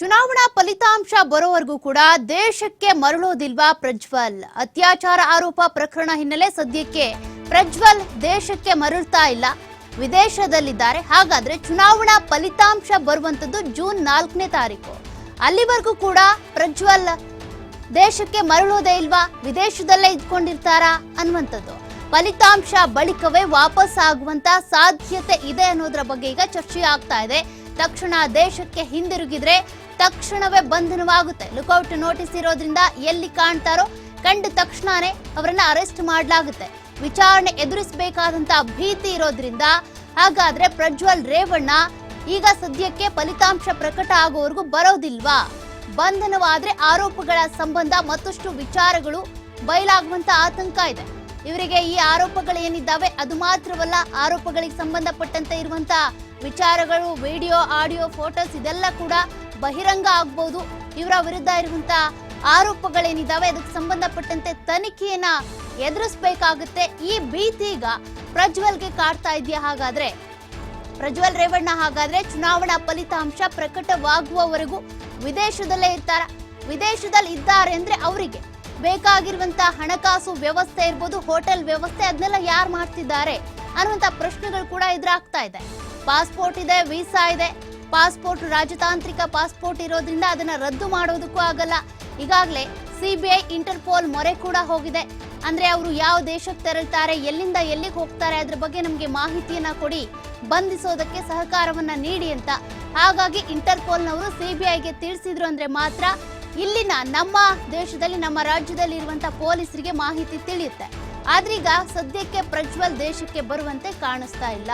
ಚುನಾವಣಾ ಫಲಿತಾಂಶ ಬರೋವರೆಗೂ ಕೂಡ ದೇಶಕ್ಕೆ ಮರಳೋದಿಲ್ವಾ ಪ್ರಜ್ವಲ್? ಅತ್ಯಾಚಾರ ಆರೋಪ ಪ್ರಕರಣ ಹಿನ್ನೆಲೆ ಸದ್ಯಕ್ಕೆ ಪ್ರಜ್ವಲ್ ದೇಶಕ್ಕೆ ಮರಳ್ತಾ ಇಲ್ಲ. ವಿದೇಶದಲ್ಲಿದ್ದಾರೆ. ಹಾಗಾದ್ರೆ ಚುನಾವಣಾ ಫಲಿತಾಂಶ ಬರುವಂತದ್ದು ಜೂನ್ ನಾಲ್ಕನೇ ತಾರೀಕು. ಅಲ್ಲಿವರೆಗೂ ಕೂಡ ಪ್ರಜ್ವಲ್ ದೇಶಕ್ಕೆ ಮರಳೋದೇ ಇಲ್ವಾ? ವಿದೇಶದಲ್ಲೇ ಇದ್ಕೊಂಡಿರ್ತಾರಾ ಅನ್ನುವಂಥದ್ದು. ಫಲಿತಾಂಶ ಬಳಿಕವೇ ವಾಪಸ್ ಆಗುವಂತ ಸಾಧ್ಯತೆ ಇದೆ ಅನ್ನೋದ್ರ ಬಗ್ಗೆ ಈಗ ಚರ್ಚೆ ಆಗ್ತಾ ಇದೆ. ತಕ್ಷಣ ದೇಶಕ್ಕೆ ಹಿಂದಿರುಗಿದ್ರೆ ತಕ್ಷಣವೇ ಬಂಧನವಾಗುತ್ತೆ. ಲುಕೌಟ್ ನೋಟಿಸ್ ಇರೋದ್ರಿಂದ ಎಲ್ಲಿ ಕಾಣ್ತಾರೋ ಕಂಡ ತಕ್ಷಣನೇ ಅವರನ್ನ ಅರೆಸ್ಟ್ ಮಾಡಲಾಗುತ್ತೆ. ವಿಚಾರಣೆ ಎದುರಿಸಬೇಕಾದಂತ ಭೀತಿ ಇರೋದ್ರಿಂದ ಹಾಗಾದ್ರೆ ಪ್ರಜ್ವಲ್ ರೇವಣ್ಣ ಈಗ ಸದ್ಯಕ್ಕೆ ಫಲಿತಾಂಶ ಪ್ರಕಟ ಆಗೋವರೆಗೂ ಬರೋದಿಲ್ವಾ? ಬಂಧನವಾದ್ರೆ ಆರೋಪಗಳ ಸಂಬಂಧ ಮತ್ತಷ್ಟು ವಿಚಾರಗಳು ಬಯಲಾಗುವಂತ ಆತಂಕ ಇದೆ. ಇವರಿಗೆ ಈ ಆರೋಪಗಳು ಏನಿದ್ದಾವೆ ಅದು ಮಾತ್ರವಲ್ಲ, ಆರೋಪಗಳಿಗೆ ಸಂಬಂಧಪಟ್ಟಂತೆ ಇರುವಂತ ವಿಚಾರಗಳು ವಿಡಿಯೋ ಆಡಿಯೋ ಫೋಟೋಸ್ ಇದೆಲ್ಲ ಕೂಡ ಬಹಿರಂಗ ಆಗ್ಬೋದು. ಇವರ ವಿರುದ್ಧ ಇರುವಂತ ಆರೋಪಗಳೇನಿದಾವೆ, ಅದಕ್ಕೆ ಸಂಬಂಧಪಟ್ಟಂತೆ ತನಿಖೆಯನ್ನ ಎದುರಿಸಬೇಕಾಗುತ್ತೆ. ಈ ಭೀತಿ ಈಗ ಪ್ರಜ್ವಲ್ಗೆ ಕಾಡ್ತಾ ಇದೆಯಾ ಹಾಗಾದ್ರೆ? ಪ್ರಜ್ವಲ್ ರೇವಣ್ಣ ಹಾಗಾದ್ರೆ ಚುನಾವಣಾ ಫಲಿತಾಂಶ ಪ್ರಕಟವಾಗುವವರೆಗೂ ವಿದೇಶದಲ್ಲೇ ಇರ್ತಾರ? ವಿದೇಶದಲ್ಲಿ ಇದ್ದಾರೆ ಅಂದ್ರೆ ಅವರಿಗೆ ಬೇಕಾಗಿರುವಂತ ಹಣಕಾಸು ವ್ಯವಸ್ಥೆ ಇರ್ಬೋದು, ಹೋಟೆಲ್ ವ್ಯವಸ್ಥೆ, ಅದನ್ನೆಲ್ಲ ಯಾರು ಮಾಡ್ತಿದ್ದಾರೆ ಅನ್ನುವಂತ ಪ್ರಶ್ನೆಗಳು ಕೂಡ ಎದುರಾಗ್ತಾ ಇದೆ. ಪಾಸ್ಪೋರ್ಟ್ ಇದೆ, ವೀಸಾ ಇದೆ. ಪಾಸ್ಪೋರ್ಟ್, ರಾಜತಾಂತ್ರಿಕ ಪಾಸ್ಪೋರ್ಟ್ ಇರೋದ್ರಿಂದ ಅದನ್ನ ರದ್ದು ಮಾಡೋದಕ್ಕೂ ಆಗಲ್ಲ. ಈಗಾಗಲೇ ಸಿಬಿಐ, ಇಂಟರ್ಪೋಲ್ ಮೊರೆ ಕೂಡ ಹೋಗಿದೆ. ಅಂದ್ರೆ ಅವರು ಯಾವ ದೇಶಕ್ಕೆ ತೆರಳ್ತಾರೆ, ಎಲ್ಲಿಂದ ಎಲ್ಲಿಗೆ ಹೋಗ್ತಾರೆ ಅದ್ರ ಬಗ್ಗೆ ನಮಗೆ ಮಾಹಿತಿಯನ್ನ ಕೊಡಿ, ಬಂಧಿಸೋದಕ್ಕೆ ಸಹಕಾರವನ್ನ ನೀಡಿ ಅಂತ. ಹಾಗಾಗಿ ಇಂಟರ್ಪೋಲ್ನವರು ಸಿಬಿಐಗೆ ತಿಳಿಸಿದ್ರು ಅಂದ್ರೆ ಮಾತ್ರ ಇಲ್ಲಿನ ನಮ್ಮ ದೇಶದಲ್ಲಿ, ನಮ್ಮ ರಾಜ್ಯದಲ್ಲಿ ಇರುವಂತ ಪೊಲೀಸರಿಗೆ ಮಾಹಿತಿ ತಿಳಿಯುತ್ತೆ. ಆದ್ರೀಗ ಸದ್ಯಕ್ಕೆ ಪ್ರಜ್ವಲ್ ದೇಶಕ್ಕೆ ಬರುವಂತೆ ಕಾಣಿಸ್ತಾ ಇಲ್ಲ.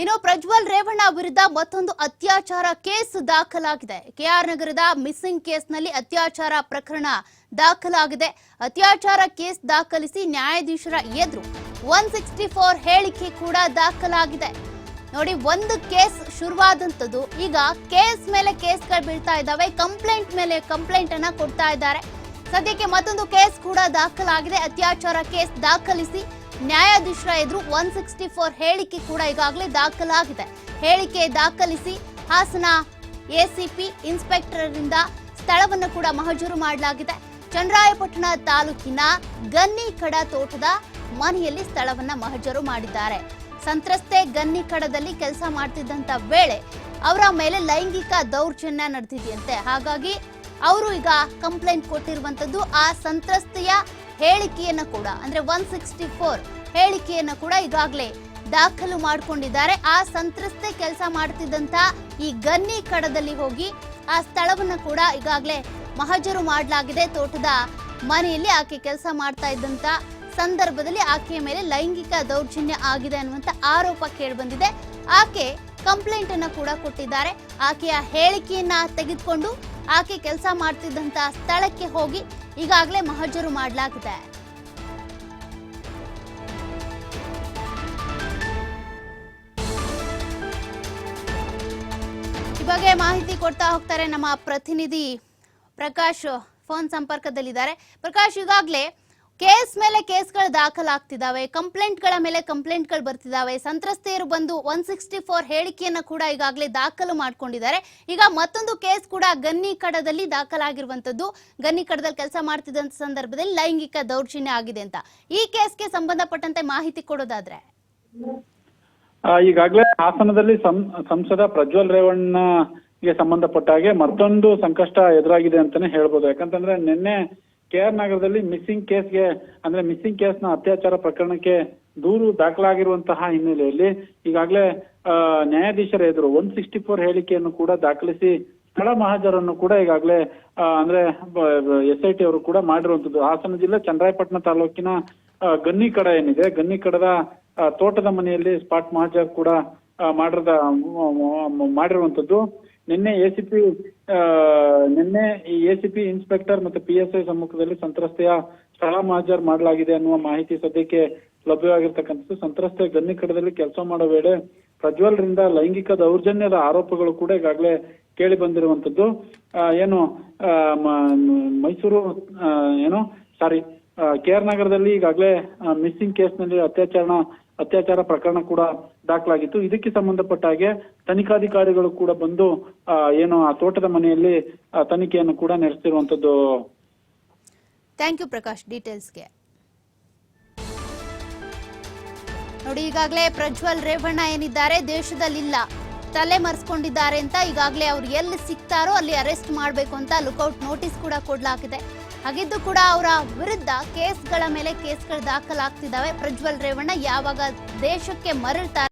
ಇನ್ನು ಪ್ರಜ್ವಲ್ ರೇವಣ್ಣ ವಿರುದ್ಧ ಮತ್ತೊಂದು ಅತ್ಯಾಚಾರ ಕೇಸ್ ದಾಖಲಾಗಿದೆ. ಕೆಆರ್ ನಗರದ ಮಿಸ್ಸಿಂಗ್ ಕೇಸ್ನಲ್ಲಿ ಅತ್ಯಾಚಾರ ಪ್ರಕರಣ ದಾಖಲಾಗಿದೆ. ಅತ್ಯಾಚಾರ ಕೇಸ್ ದಾಖಲಿಸಿ ನ್ಯಾಯಾಧೀಶರ ಎದುರು ಒನ್ ಸಿಕ್ಸ್ಟಿ ಫೋರ್ ಹೇಳಿಕೆ ಕೂಡ ದಾಖಲಾಗಿದೆ. ನೋಡಿ, ಒಂದು ಕೇಸ್ ಶುರುವಾದಂಥದ್ದು. ಈಗ ಕೇಸ್ ಮೇಲೆ ಕೇಸ್ಗಳು ಬೀಳ್ತಾ ಇದ್ದಾವೆ. ಕಂಪ್ಲೇಂಟ್ ಮೇಲೆ ಕಂಪ್ಲೇಂಟ್ ಅನ್ನ ಕೊಡ್ತಾ ಇದ್ದಾರೆ. ಸದ್ಯಕ್ಕೆ ಮತ್ತೊಂದು ಕೇಸ್ ಕೂಡ ದಾಖಲಾಗಿದೆ. ಅತ್ಯಾಚಾರ ಕೇಸ್ ದಾಖಲಿಸಿ ನ್ಯಾಯಾಧೀಶರ ಎದುರು ಒನ್ ಸಿಕ್ಸ್ಟಿ ಫೋರ್ ಹೇಳಿಕೆ ಕೂಡ ಈಗಾಗಲೇ ದಾಖಲಾಗಿದೆ. ಹೇಳಿಕೆ ದಾಖಲಿಸಿ ಹಾಸನ ಎಸಿಪಿ ಇನ್ಸ್ಪೆಕ್ಟರ್ರಿಂದ ಸ್ಥಳವನ್ನು ಕೂಡ ಮಹಜೂರು ಮಾಡಲಾಗಿದೆ. ಚಂದ್ರಾಯಪಟ್ಟಣ ತಾಲೂಕಿನ ಗನ್ನಿಕಡ ತೋಟದ ಮನೆಯಲ್ಲಿ ಸ್ಥಳವನ್ನು ಮಹಜೂರು ಮಾಡಿದ್ದಾರೆ. ಸಂತ್ರಸ್ತೆ ಗನ್ನಿಕಡದಲ್ಲಿ ಕೆಲಸ ಮಾಡ್ತಿದ್ದಂಥ ವೇಳೆ ಅವರ ಮೇಲೆ ಲೈಂಗಿಕ ದೌರ್ಜನ್ಯ ನಡೆದಿದೆಯಂತೆ. ಹಾಗಾಗಿ ಅವರು ಈಗ ಕಂಪ್ಲೇಂಟ್ ಕೊಟ್ಟಿರುವಂಥದ್ದು ಆ ಸಂತ್ರಸ್ತೆಯ ಹೇಳಿಕೆಯನ್ನ ಕೂಡ, ಅಂದ್ರೆ ಒನ್ ಸಿಕ್ಸ್ಟಿ ಫೋರ್ ಹೇಳಿಕೆಯನ್ನ ಕೂಡ ಈಗಾಗಲೇ ದಾಖಲು ಮಾಡಿಕೊಂಡಿದ್ದಾರೆ. ಆ ಸಂತ್ರಸ್ತೆ ಕೆಲಸ ಮಾಡ್ತಿದ್ದಂತ ಈ ಗನ್ನಿ ಕಡದಲ್ಲಿ ಹೋಗಿ ಆ ಸ್ಥಳವನ್ನ ಕೂಡ ಈಗಾಗಲೇ ಮಹಜರು ಮಾಡಲಾಗಿದೆ. ತೋಟದ ಮನೆಯಲ್ಲಿ ಆಕೆ ಕೆಲಸ ಮಾಡ್ತಾ ಇದ್ದಂಥ ಸಂದರ್ಭದಲ್ಲಿ ಆಕೆಯ ಮೇಲೆ ಲೈಂಗಿಕ ದೌರ್ಜನ್ಯ ಆಗಿದೆ ಅನ್ನುವಂತ ಆರೋಪ ಕೇಳಿಬಂದಿದೆ. ಆಕೆ ಕಂಪ್ಲೇಂಟ್ ಅನ್ನ ಕೂಡ ಕೊಟ್ಟಿದ್ದಾರೆ. ಆಕೆಯ ಹೇಳಿಕೆಯನ್ನ ತೆಗೆದುಕೊಂಡು ಆಕೆ ಕೆಲಸ ಮಾಡ್ತಿದ್ದಂತ ಸ್ಥಳಕ್ಕೆ ಹೋಗಿ ಈಗಾಗಲೇ ಮಹಜರು ಮಾಡಲಾಗಿದೆ. ಈ ಬಗ್ಗೆ ಮಾಹಿತಿ ಕೊಡ್ತಾ ಹೋಗ್ತಾರೆ ನಮ್ಮ ಪ್ರತಿನಿಧಿ ಪ್ರಕಾಶ್, ಫೋನ್ ಸಂಪರ್ಕದಲ್ಲಿದ್ದಾರೆ. ಪ್ರಕಾಶ್, ಈಗಾಗಲೇ ಕೇಸ್ ಮೇಲೆ ಕೇಸ್ಗಳು ದಾಖಲಾಗ್ತಿದ್ದಾವೆ ಕಂಪ್ಲೇಂಟ್ಗಳ ಮೇಲೆ ಕಂಪ್ಲೇಂಟ್ಗಳು ಬರ್ತಿದ್ದಾವೆ ಸಂತ್ರಸ್ತೆಯರು ಬಂದು ಒನ್ ಸಿಕ್ಸ್ಟಿ ಫೋರ್ ಹೇಳಿಕೆಯನ್ನ ಕೂಡ ಈಗಾಗಲೇ ದಾಖಲು ಮಾಡ್ಕೊಂಡಿದ್ದಾರೆ. ಈಗ ಮತ್ತೊಂದು ಕೇಸ್ ಕೂಡ ಗನ್ನಿ ಕಡದಲ್ಲಿ ದಾಖಲಾಗಿರುವಂತದ್ದು ಗನ್ನಿ ಕಡದಲ್ಲಿ ಕೆಲಸ ಮಾಡ್ತಿದ್ದಂತ ಸಂದರ್ಭದಲ್ಲಿ ಲೈಂಗಿಕ ದೌರ್ಜನ್ಯ ಆಗಿದೆ ಅಂತ. ಈ ಕೇಸ್ಗೆ ಸಂಬಂಧಪಟ್ಟಂತೆ ಮಾಹಿತಿ ಕೊಡೋದಾದ್ರೆ? ಈಗಾಗಲೇ ಹಾಸನದಲ್ಲಿ ಸಂಸದ ಪ್ರಜ್ವಲ್ ರೇವಣ್ಣ ಸಂಬಂಧಪಟ್ಟ ಹಾಗೆ ಮತ್ತೊಂದು ಸಂಕಷ್ಟ ಎದುರಾಗಿದೆ ಅಂತಾನೆ ಹೇಳ್ಬೋದು. ಯಾಕಂತಂದ್ರೆ ನಿನ್ನೆ ಕೆ ಆರ್ ನಗರದಲ್ಲಿ ಮಿಸ್ಸಿಂಗ್ ಕೇಸ್ಗೆ ಅಂದ್ರೆ ಮಿಸ್ಸಿಂಗ್ ಕೇಸ್ನ ಅತ್ಯಾಚಾರ ಪ್ರಕರಣಕ್ಕೆ ದೂರು ದಾಖಲಾಗಿರುವಂತಹ ಹಿನ್ನೆಲೆಯಲ್ಲಿ ಈಗಾಗಲೇ ನ್ಯಾಯಾಧೀಶರ ಎದುರು ಒನ್ ಸಿಕ್ಸ್ಟಿ ಫೋರ್ ಹೇಳಿಕೆಯನ್ನು ಕೂಡ ದಾಖಲಿಸಿ ಸ್ಥಳ ಮಹಾಜರನ್ನು ಕೂಡ ಈಗಾಗಲೇ ಅಂದ್ರೆ ಎಸ್ ಐ ಟಿ ಅವರು ಕೂಡ ಮಾಡಿರುವಂತದ್ದು ಹಾಸನ ಜಿಲ್ಲೆ ಚಂದ್ರಾಯಪಟ್ಟಣ ತಾಲೂಕಿನ ಗನ್ನಿ ಕಡ ಏನಿದೆ ಗನ್ನಿ ಕಡದ ತೋಟದ ಮನೆಯಲ್ಲಿ ಸ್ಪಾಟ್ ಮಹಾಜರ್ ಕೂಡ ಮಾಡಿರದ ಮಾಡಿರುವಂತದ್ದು ನಿನ್ನೆ ಎಸಿಪಿ ನಿನ್ನೆ ಈ ಎಸಿಪಿ ಇನ್ಸ್ಪೆಕ್ಟರ್ ಮತ್ತು ಐ ಸಮ್ಮುಖದಲ್ಲಿ ಸಂತ್ರಸ್ತೆಯ ಸ್ಥಳ ಮಾಜರ್ ಮಾಡಲಾಗಿದೆ ಅನ್ನುವ ಮಾಹಿತಿ ಸದ್ಯಕ್ಕೆ ಲಭ್ಯವಾಗಿರ್ತಕ್ಕಂಥದ್ದು. ಸಂತ್ರಸ್ತೆ ಗನ್ನಿ ಕಡದಲ್ಲಿ ಕೆಲಸ ಮಾಡೋ ವೇಳೆ ಪ್ರಜ್ವಲ್ರಿಂದ ಲೈಂಗಿಕ ದೌರ್ಜನ್ಯದ ಆರೋಪಗಳು ಕೂಡ ಈಗಾಗಲೇ ಕೇಳಿ ಬಂದಿರುವಂತದ್ದು ಏನು ಮೈಸೂರು ಏನು, ಸಾರಿ ಕೆ ಆರ್ ನಗರದಲ್ಲಿ ಈಗಾಗಲೇ ಮಿಸ್ಸಿಂಗ್ ಕೇಸ್ನಲ್ಲಿ ಅತ್ಯಾಚಾರ ಅತ್ಯಾಚಾರ ಪ್ರಕರಣ ಕೂಡ ದಾಖಲಾಗಿತ್ತು. ಇದಕ್ಕೆ ಸಂಬಂಧಪಟ್ಟ ಹಾಗೆ ತನಿಖಾಧಿಕಾರಿಗಳು ಕೂಡ ಬಂದು ಏನು ಆ ತೋಟದ ಮನೆಯಲ್ಲಿ ತನಿಖೆಯನ್ನು ಕೂಡ ನಡೆಸಿರುವಂತದ್ದು ಥ್ಯಾಂಕ್ ಯು ಪ್ರಕಾಶ್ ಡೀಟೇಲ್ಸ್ಗೆ ನೋಡಿ, ಈಗಾಗಲೇ ಪ್ರಜ್ವಲ್ ರೇವಣ್ಣ ಏನಿದ್ದಾರೆ, ದೇಶದಲ್ಲಿಲ್ಲ. ತಲೆ ಮರೆಸ್ಕೊಂಡಿದ್ದಾರೆ ಅಂತ ಈಗಾಗಲೇ ಅವ್ರು ಎಲ್ಲಿ ಸಿಗ್ತಾರೋ ಅಲ್ಲಿ ಅರೆಸ್ಟ್ ಮಾಡಬೇಕು ಅಂತ ಲುಕೌಟ್ ನೋಟಿಸ್ ಕೂಡ ಕೊಡಲಾಗಿದೆ. ಹಾಗಿದ್ದು ಕೂಡ ಅವರ ವಿರುದ್ಧ ಕೇಸ್ಗಳ ಮೇಲೆ ಕೇಸ್ಗಳು ದಾಖಲಾಗ್ತಿದ್ದಾವೆ. ಪ್ರಜ್ವಲ್ ರೇವಣ್ಣ ಯಾವಾಗ ದೇಶಕ್ಕೆ ಮರಳ್ತಾರೆ